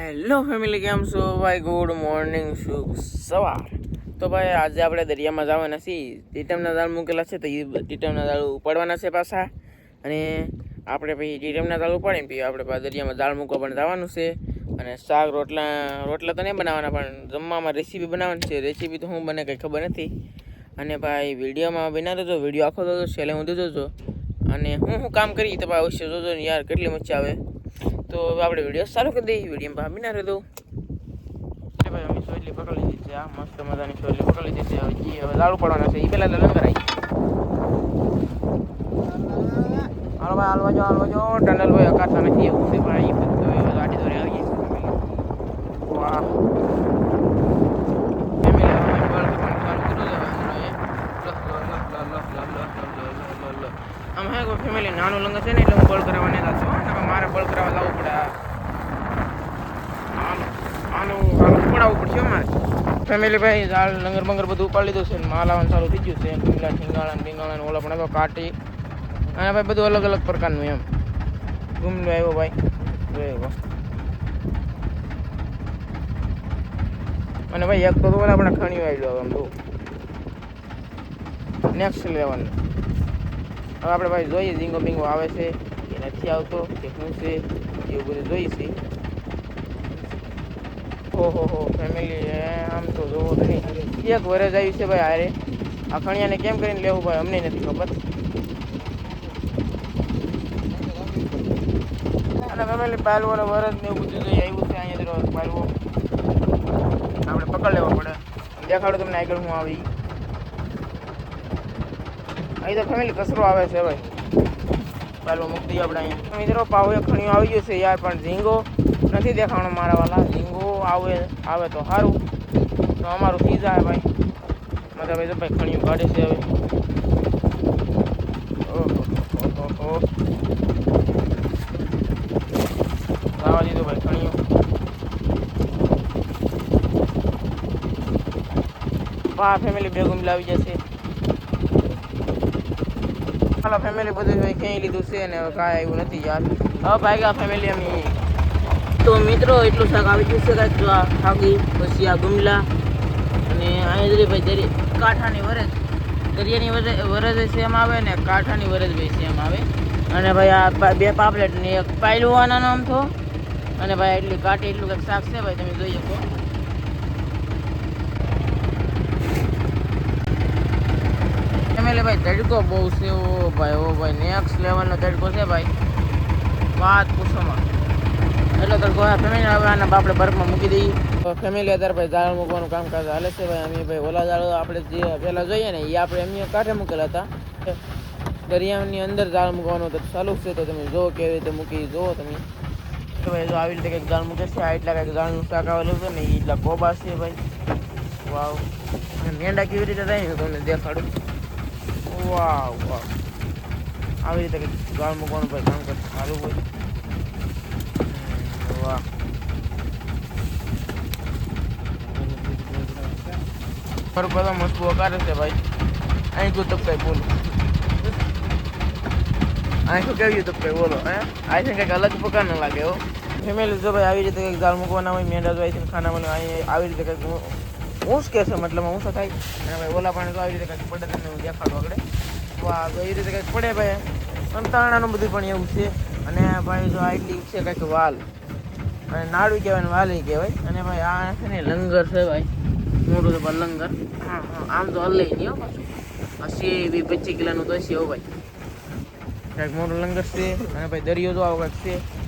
Hello family કેમ છો? ભાઈ ગુડ મોર્નિંગ શુભ સવાર. તો ભાઈ, આજે આપણે દરિયામાં જવાના છીએ. ટીટમના દાળ મૂકેલા છે, તો એ ટીટમના દાળ ઉપાડવાના છે પાછા. અને આપણે પછી ટીટમના દાળ ઉપાડીને પછી આપણે દરિયામાં દાળ મૂકવા પણ જવાનું છે. અને શાક રોટલા રોટલા તો નહીં બનાવવાના પણ જમવામાં રેસીપી બનાવવાની છે. રેસીપી તો હું બને, કંઈ ખબર નથી. અને ભાઈ, વિડીયોમાં બના દેજો વીડિયો આખો દોજો છેલ્લે હું જોજો. અને હું હું કામ કરી તો ભાઈ, અવશ્ય જોજો ને યાર, કેટલી મજા આવે. તો આપણે વીડિયો ચાલુ કરી દઈએ વીડિયો ભાભી ના રહેતો ભાઈ અમે પકડી લીધી આ મસ્ત મજાની સોયલી પકડી લીધી છે હવે લાડુ પડવાના છે એ પહેલાં લંગર આવી હાલો ભાઈ હાલવા જો ટનલ ભાઈ અકાતા નથી એવું છે કોઈ ફેમિલી નાનું લંગ છે ને એટલે હું બળ કરાવવા નહીં જતો મારે બળ કરાવવા લાવવું પડે આનું આનું આનું પડાવવું પડશે હો મારે ફેમિલી ભાઈ દાળ લંગર બંગર બધું ઉપાડી લીધું છે ને માલ આવવાનું ચાલુ થઈ ગયું છે. ઢીંગલા ઠીંગાળા ઢીંગાળા ને ઓલા પણ તો કાટી અને ભાઈ બધું અલગ અલગ પ્રકારનું એમ. ગુમલો આવ્યો ભાઈ. જોયો અને ભાઈ એક તો ઓલા આપણે ખણ્યું આવ્યો આમ તો. નેક્સ્ટ લેવલ હવે આપણે ભાઈ જોઈએ ઝીંગો બિંગો આવે છે કે નથી આવતો, કે શું છે એવું બધું જોઈશે ઓહો ફેમિલી આમ તો જોવો તો નહીં. એક વરસ આવ્યું છે ભાઈ હારે. આ ખણિયાને કેમ કરીને લેવું ભાઈ, અમને નથી ખબર. અને ફેમિલી પાલવો વરસ ને એવું બધું જોઈએ આવ્યું છે અહીંયા તો પાલવો. આપણે પકડ લેવો પડે. દેખાડો તમને આગળ હું આવી. અહીં તો ફેમિલી કચરો આવે છે ભાઈ. પાલવો મૂકી આપણે અહીંયા. મિત્રો, પાવે ખણીઓ આવી ગયું છે યાર, પણ ઝીંગો નથી દેખાણો મારા વાલા. ઝીંગો આવે આવે તો સારું. તો અમારું થઈ જાય ભાઈ. મતલબ ભાઈ તો ભાઈ, ખણીઓ કાઢે છે હવે. ઓહો લાવા દીધું ભાઈ, ખણીઓ. પા ફેમિલી ભેગું લાવી જશે. હાલો ફેમિલી બધું ભાઈ ક્યાંય લીધું છે ને કાંઈ આવ્યું નથી યાર. હવે ગયા ફેમિલી અમે. તો મિત્રો, એટલું શાક આવી ગયું છે કાંઈક. ખાગી પછી આ ગુમલા અને અહીંયા ભાઈ દરી કાંઠાની વરજ. દરિયાની વરજ વરસ સેમ આવે ને કાંઠાની વરજ ભાઈ સેમ આવે. અને ભાઈ આ બે પાપલેટ ને એક આના નામ થો અને ભાઈ એટલી કાંઠી એટલું કંઈક શાક છે ભાઈ, તમે જોઈ શકો. ફેમિલી ભાઈ, તડકો બહુ છે, ઓ ભાઈ ઓ ભાઈ નેક્સ્ટ લેવલનો તડકો છે ભાઈ. વાત પૂછોમાં. એટલો તડકો હા ફેમિલી હવે આના આપણે બરફમાં મૂકી દઈએ. ફેમિલી અત્યારે ભાઈ દાળ મૂકવાનું કામકાજ હાલે છે ભાઈ. અમે ભાઈ ઓલા દાળ આપણે જે પહેલાં જોઈએ ને, એ આપણે એમની કાંઠે મૂકેલા હતા. દરિયાની અંદર દાળ મૂકવાનું તો ચાલુ છે, તો તમે જુઓ કેવી રીતે મૂકી જુઓ તમે. તો ભાઈ જો આવી રીતે કંઈક દાળ મૂકે છે આ એટલા કંઈક દાળનું શાક આવેલું છે ને એટલા ગોબા છે ભાઈ. વાવ. મેંડા કેવી રીતે થાય ને તમને દેખાડું. વાવ વાવ. આવી રીતે ગાળ મૂકવાનું ભાઈ કામકાજ સારું હોય. વાહ. મારું બધા મસ્ત વકારે છે ભાઈ. અહીં તું તબ કઈ બોલો. અહીં શું કેવી કઈ બોલો, હે? આ છે કંઈક અલગ પ્રકાર ન લાગે, હો. ફેમિલી જો ભાઈ આવી રીતે કંઈક દાળ મૂકવાના હોય મેંડા જો આવી ખાના મને આવી રીતે કંઈક ઊંસ કે છે મતલબ ઊંસ થાય. અને ભાઈ ઓલા પાણી તો આવી રીતે કંઈક પડે તમને હું દેખાડું આગળ. વાહ તો એ રીતે કંઈક પડે ભાઈ. સંતાણાનું બધું પણ એવું છે. અને ભાઈ જો આટલી છે કંઈક વાલ. અને નાડું કહેવાય ને વાલી કહેવાય. અને ભાઈ આ છે ને લંગર છે ભાઈ. મોટું પણ લંગર. હા હા. આમ તો હલે નહીં હો પાછું. અસી બી પચીસ કિલોનું તો હશે હો ભાઈ. કંઈક મોટું લંગર છે. અને ભાઈ દરિયો તો આવો કંઈક છે.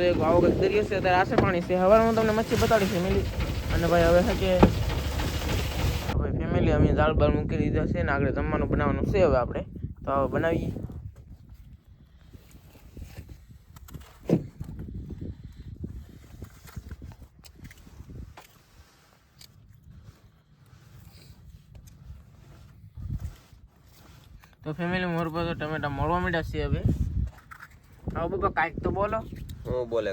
જો એક આવો કંઈક દરિયો છે અત્યારે આશે પાણી છે. હવે હું તમને મચ્છી બતાડીશ ફેમિલી અને ભાઈ હવે છે કે ભાઈ ફેમિલી અમે દાળ બાળ મૂકી દીધા છે ને આગળ જમવાનું બનાવવાનું છે હવે આપણે. તો હવે બનાવીએ. તો ફેમિલી મોર પર તો ટમેટા મળવા માંડ્યા છે હવે. આવો બાપા, કાંઈક તો બોલો. હું બોલે?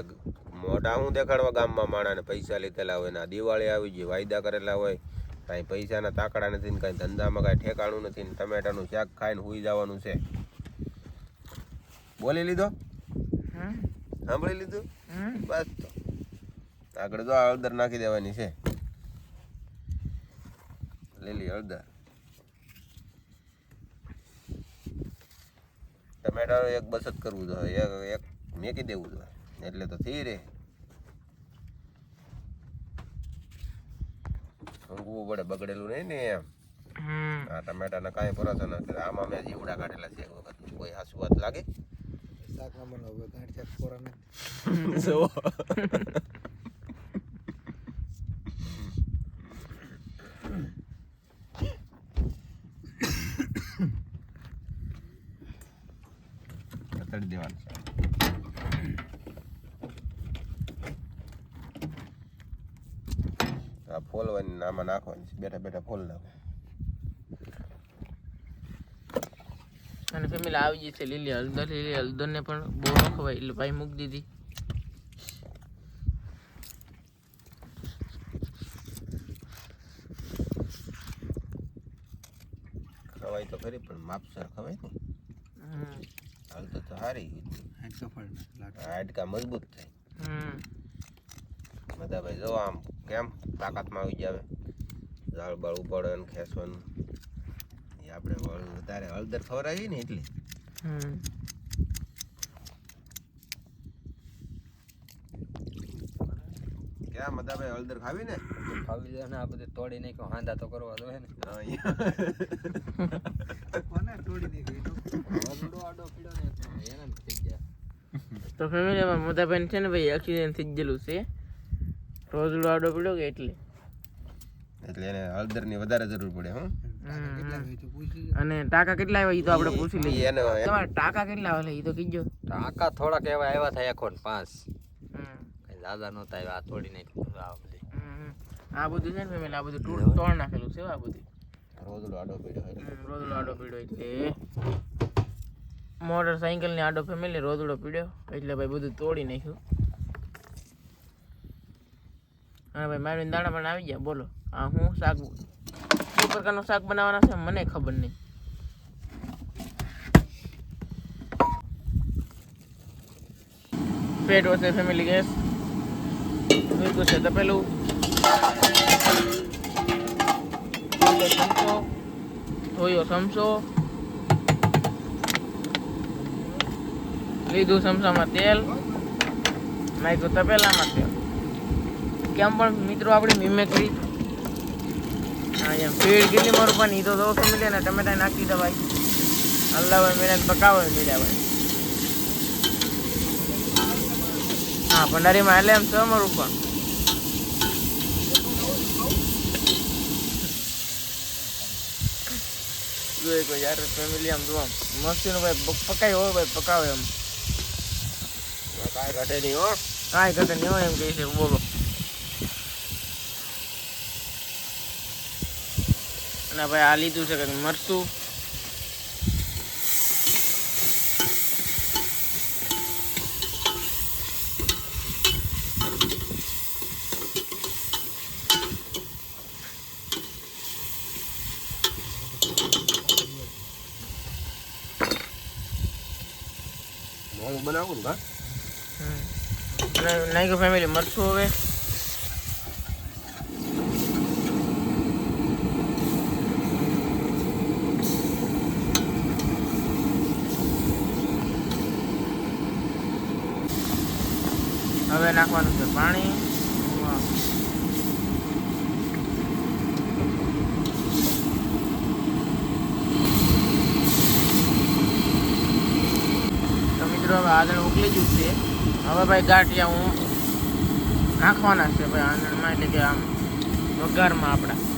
મોટા હું દેખાડવા ગામમાં માણાને પૈસા લીધેલા હોય ને દિવાળી આવી ગઈ વાયદા કરેલા હોય કાંઈ પૈસાના તાકડા નથી ને કાંઈ ધંધામાં કાંઈ ઠેકાણું નથી ને ટમેટાનું શાક ખાઈને હુઈ જવાનું છે. બોલી લીધો? સાંભળી લીધું? બસ તો. આગળ જો હળદર નાખી દેવાની છે. લીલી હળદર. ટમેટાનું એક બચત કરવું જોઈએ એક એક મેકી દેવું જોઈએ. એટલે તો થઈ રે. ઊંઘવું પડે બગડેલું નહીં ને એમ. હમ. આ ટમેટાના કાંઈ ભરોસો નથી આમાં મેં જીવડા કાઢેલા છે એક વખત. કોઈ હાસુ વાત લાગે. ના ને દેવાનું છે આ ફોલવાની આમાં નાખવાની બેઠા બેઠા ફોલ નાખો અને ફેમિલી આવી ગઈ છે લીલી હળદર લીલી હળદર ને પણ બહુ ન ખવાય. એટલે ભાઈ મૂકી દીધી. ખવાય તો ખરી પણ માપસર ખવાય ને? હમ. હળદર તો સારી હાડકા મજબૂત થાય. હમ. બધા ભાઈ જો આમ કેમ? તાકાતમાં આવી જાવે. ઝાડ બાળ ને ખેંચવાનું. એ આપણે વધારે હળદર ખવડાવીએ ને એટલે. હમ. ક્યાં મદાભાઈ હળદર ખાવી ને? ખાવી જાય ને આ બધું તોડી નાખ્યો હાંધા તો કરવા દો હે ને કોને તોડી નાખ્યો આડો આડો પીડો ને એને થઈ ગયા. તો ફેમિલીમાં મોટાભાઈ છે ને ભાઈ એક્સિડન્ટ થઈ ગયેલું છે. રોજડો આડો પડ્યો કે એટલે? એટલે એને હળદરની વધારે જરૂર પડે હું. અને ટાકા કેટલા આવ્યા એ તો આપણે પૂછી લઈએ. તમારે તમારા ટાકા કેટલા આવે એ તો કીજો. ટાંકા થોડાક એવા આવ્યા થાય એકો પાંચ. હમ. કઈ દાદા નહોતા આવ્યા આ તોડી નાખ્યું આ બધું. આ બધું છે ને ફેમિલી આ બધું તોડ તોડ નાખેલું છે આ બધું. રોજડો આડો પડ્યો હમ, આડો પીડ્યો એટલે. મોટર સાયકલની આડો ફેમિલી રોદડો પીડ્યો. એટલે ભાઈ બધું તોડી નાખ્યું. હા ભાઈ મારી દાણા પણ આવી ગયા, બોલો. આ હું શાક કઈ પ્રકારનું શાક બનાવવાના છે મને ખબર નહીં. પેટ વચ્ચે ફેમિલી ગેસ મીઠું છે તપેલું ચમચો ધોયો ચમચો લીધું ચમચામાં તેલ. નાખ્યું તપેલામાં તેલ. કેમ પણ મિત્રો આપણી મિમેક્રી હા એમ. ભીડ કેટલી મારું પણ એ તો દો ફેમિલી ને ટમેટા નાખી દે ભાઈ. અલ્લા ભાઈ મેને પકાવો મીડા ભાઈ. હા ભંડારીમાં એટલે એમ છે અમારું પણ. જોઈએ કોઈ યાર ફેમિલી આમ જોવા. મસ્તીનું ભાઈ પકાય હોય ભાઈ પકાવે એમ. કાંઈ ઘટે નહીં હો. કાંઈ ઘટે નહીં હોય એમ કહે છે બોલો. અને ભાઈ આ લીધું છે કંઈક મરચું. બનાવું ને કા હમ. અને ફેમિલી મરચું હવે. હવે નાખવાનું છે પાણી. હવે આદળ ઉકલી ગયું છે. હવે ભાઈ ગાંઠિયા હું નાખવાના છે ભાઈ આંગણમાં એટલે કે આમ વઘારમાં આપણા.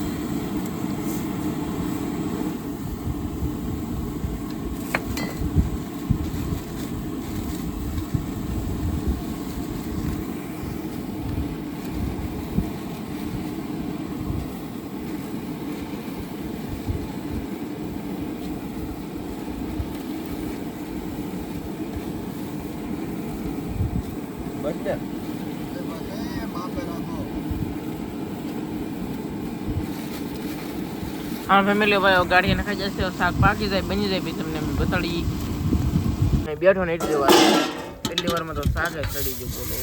બસ હા ફેમિલી ભાઈ ગાડી નખાઈ જશે શાક પાકી જાય બની જાય પછી તમને અમે બતાડી. બેઠો ને એટલી વાર. એટલી પહેલી વારમાં તો શાક સડી ગયું બોલો.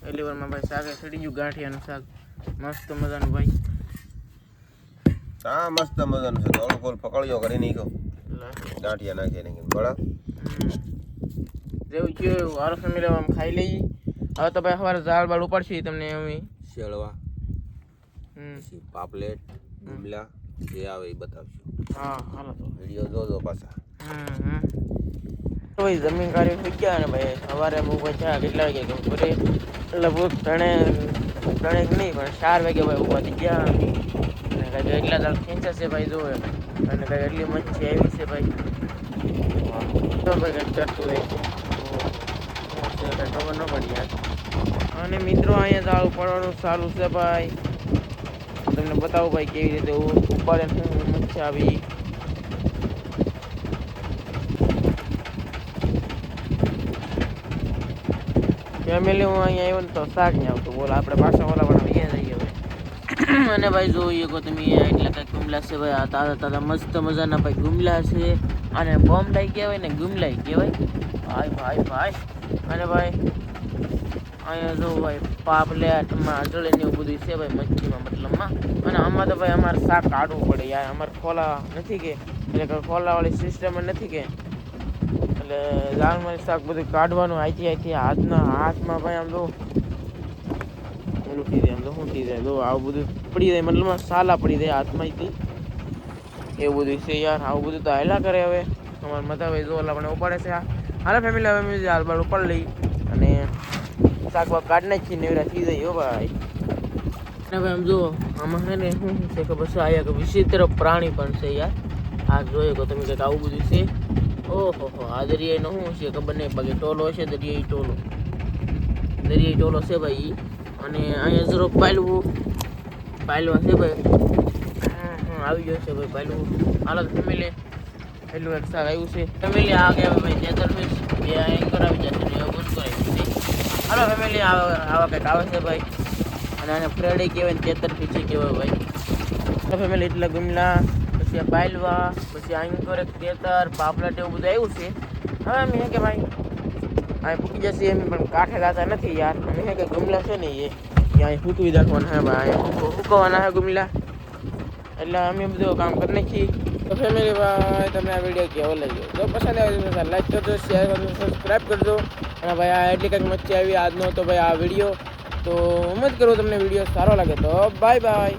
પહેલી વારમાં ભાઈ શાક સડી ગયું ગાંઠિયાનું શાક. મસ્ત મજાનું ભાઈ. હા મસ્ત મજાનું છે. થોડું ફોલ પકડ્યો કરી નાખ્યો. લે. ગાંઠિયા નાખી નાખી બરાબર જેવું એવું હારો આમ ખાઈ લઈએ. હવે તો ભાઈ સવારે ઝાડ બાળ ઉપાડશે તમને અમે. શેળવા હમ. પછી પાપલેટ ગુમલા જે આવે એ બતાવશું. હા હાલો તો. વીડિયો જોજો પાછા. હમ ભાઈ જમીન કાર્ય થઈ ગયા ને ભાઈ સવારે બહુ થયા કેટલા વાગે પડે? લગભગ ત્રણે ત્રણેક નહીં પણ ચાર વાગે ભાઈ ઊભા થઈ ગયા. અને કાંઈક એટલા તાર ખેંચાશે ભાઈ જોવે અને કાંઈ એટલી મચ્છી આવી છે ભાઈ. તો ભાઈ કંઈક ચડતું રહે ખબર ન પડી યાર. અને મિત્રો, અહીંયા દાળ ઉપાડવાનું સારું છે ભાઈ. તમને બતાવું ભાઈ કેવી રીતે ઉપાડે શું મચ્છી આવી. ફેમિલી હું અહીંયા આવ્યો ને તો શાક નહીં આવતું. બોલો, આપણે પાછા ઓલા પણ અહીંયા જઈએ હવે અને ભાઈ, જોઈએ કો તમે એટલે કંઈક ગુમલા છે ભાઈ. આ તાજા તાજા મસ્ત મજાના ભાઈ ગુમલા છે. અને બોમ્બડાઈ કહેવાય ને ગુમલાઈ કહેવાય. ભાઈ ભાઈ ભાઈ અને ભાઈ, અહીંયા જો ભાઈ પાપલેટમાં જળે ને એવું બધું છે ભાઈ મચ્છીમાં, મતલબમાં. અને આમાં તો ભાઈ અમારે શાક કાઢવું પડે યાર. અમારે ખોલા નથી કે. એટલે કે ખોલાવાળી સિસ્ટમ નથી કે. એટલે લાલમાં શાક બધું કાઢવાનું આઈથી આઈથી હાથના હાથમાં ભાઈ આમ તો ઓલું થઈ જાય, આમ તો શું થઈ જાય, જો આવું બધું પડી જાય, મતલબમાં સાલા પડી જાય હાથમાંથી એવું બધું છે યાર, આવું બધું તો હાલા કરે હવે. અમારા મતા ભાઈ જો ઓલા પણ ઉપાડે છે હાલા ફેમિલી હવે મેં હાલ ઉપર લઈ અને શાક બાક કાઢ નાખી, નેવરા થઈ જાય હો ભાઈ. અને ભાઈ આમ જુઓ, આમાં છે ને શું છે કે બસ આ કે વિચિત્ર પ્રાણી પણ છે યાર. આ જોયો કે તમે કંઈક આવું બધું છે? ઓહો, હો, આ દરિયાનો શું છે ખબર નહીં, બાકી ટોલો છે દરિયાઈ ટોલો. દરિયાઈ ટોલો છે ભાઈ. અને અહીંયા જરો પાયલવું પાયલવા છે ભાઈ. આવી ગયો છે ભાઈ પહેલું હાલો ફેમિલી પહેલું એક શાક આવ્યું છે. ફેમિલી આ ગયા ભાઈ તેતર મિક્સ એ અહીં કરાવી જશે ને એવું કરાવી દીધી હાલો ફેમિલી આવા કંઈક આવે છે ભાઈ. અને આને ફ્રેડી કહેવાય ને કેતર પીછી કહેવાય ભાઈ. ફેમિલી એટલે ગુમલા. પછી આ બાયલવા પછી આંકોર કરે તેતર પાપલાટ એવું બધું આવ્યું છે. હવે મેં કે ભાઈ, અહીં પૂકી જશે એમ, પણ કાંઠે ગાતા નથી યાર. મેં કે ગુમલા છે ને એ અહીં સૂકવી રાખવાના હે ભાઈ. અહીંયા સૂકવવાના હે ગુમલા. એટલે અમે બધું કામ કરી નાખી તો ફેમિલી ભાઈ તમને આ વીડિયો કેવો લાગ્યો? જો પસંદ આવ્યો લાઈક કરજો શેર કરજો સબસ્ક્રાઈબ કરજો. અને ભાઈ, આ એટલી કંઈક મચ્છી આવી, આજનો તો ભાઈ આ વીડિયો તો ઉમેદ કરું તમને વીડિયો સારો લાગે તો બાય બાય